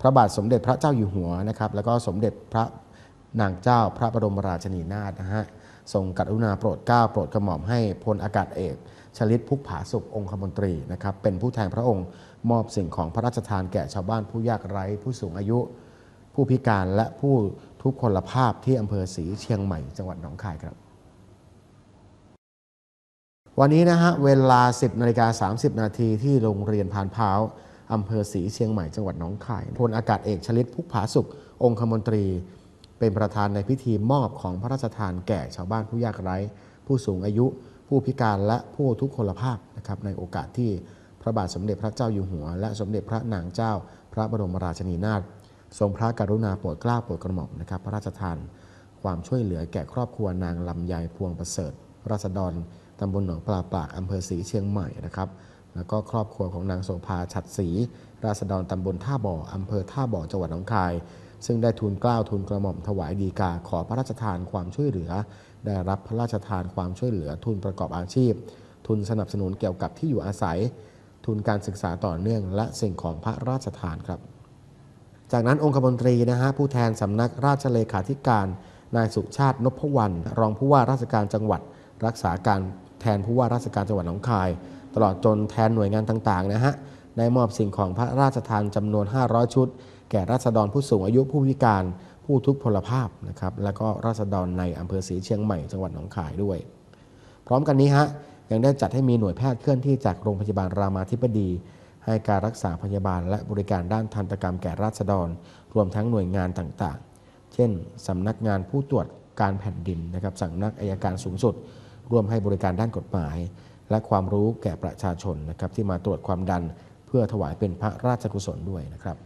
พระบาทสมเด็จพระเจ้าอยู่หัวนะครับแล้วก็สมเด็จพระนางเจ้าพระบรมราชินีนาถนะฮะทรงกรุณาโปรดเกล้าโปรดกระหม่อมให้พลอากาศเอกชลิตพุกผาสุของคมนตรีนะครับเป็นผู้แทนพระองค์มอบสิ่งของพระราชทานแก่ชาวบ้านผู้ยากไร้ ผู้สูงอายุ ผู้พิการและผู้ทุกพลภาพที่อำเภอศรีเชียงใหม่จังหวัดหนองคายครับ วันนี้นะฮะเวลา 10นาฬิกา30 นาทีที่โรงเรียนพานพร้าว อำเภอศรีเชียงใหม่จังหวัดหนองคายพลอากาศเอกชลิตพุกผาสุข องคมนตรี เป็นประธานในพิธีมอบของพระราชทานแก่ชาวบ้านผู้ยากไร้ ผู้สูงอายุ ผู้พิการและผู้ทุกพลภาพนะครับในโอกาสที่พระบาทสมเด็จพระเจ้าอยู่หัว และสมเด็จพระนางเจ้า พระบรมราชินีนาถทรงพระกรุณาโปรดเกล้าโปรดกระหม่อมนะครับ พระราชทานความช่วยเหลือแก่ครอบครัวนางลำไยพวงประเสริฐราษฎรตำบลหนองปลาปากอำเภอศรีเชียงใหม่นะครับ แล้วก็ครอบครัวของนางโสภาฉัดศรีราษฎรตำบลท่าบ่ออำเภอท่าบ่อจังหวัดหนองคาย ซึ่งได้ทูลเกล้าทูลกระหม่อมถวายดีกาขอพระราชทานความช่วยเหลือ ได้รับพระราชทานความช่วยเหลือทุนประกอบอาชีพ ทุนสนับสนุนเกี่ยวกับที่อยู่อาศัย ทุนการศึกษาต่อเนื่อง และสิ่งของพระราชทานครับ จากนั้นองคมนตรีนะฮะผู้แทนสำนักราชเลขาธิการนายสุชาตินพวรรณรองผู้ว่าราชการจังหวัด รักษาการแทนผู้ว่าราชการจังหวัดหนองคายตลอดจนแทนหน่วยงานต่างๆนะฮะได้มอบสิ่งของพระราชทานจำนวน 500 ชุด แก่ราษฎรผู้สูงอายุผู้พิการผู้ทุกพลภาพนะครับและก็ราษฎรในอำเภอศรีเชียงใหม่จังหวัดหนองคายด้วย พร้อมกันนี้ฮะยังได้จัดให้มีหน่วยแพทย์เคลื่อนที่จากโรงพยาบาลรามาธิบดี ให้การรักษาพยาบาลและบริการด้านทันตกรรมแก่ราษฎร รวมทั้งหน่วยงานต่างๆ เช่นสำนักงานผู้ตรวจการแผ่นดินนะครับสำนักอายการสูงสุด ร่วมให้บริการด้านกฎหมาย และความรู้แก่ประชาชนนะครับที่มาตรวจความดันเพื่อถวายเป็นพระราชกุศลด้วยนะครับ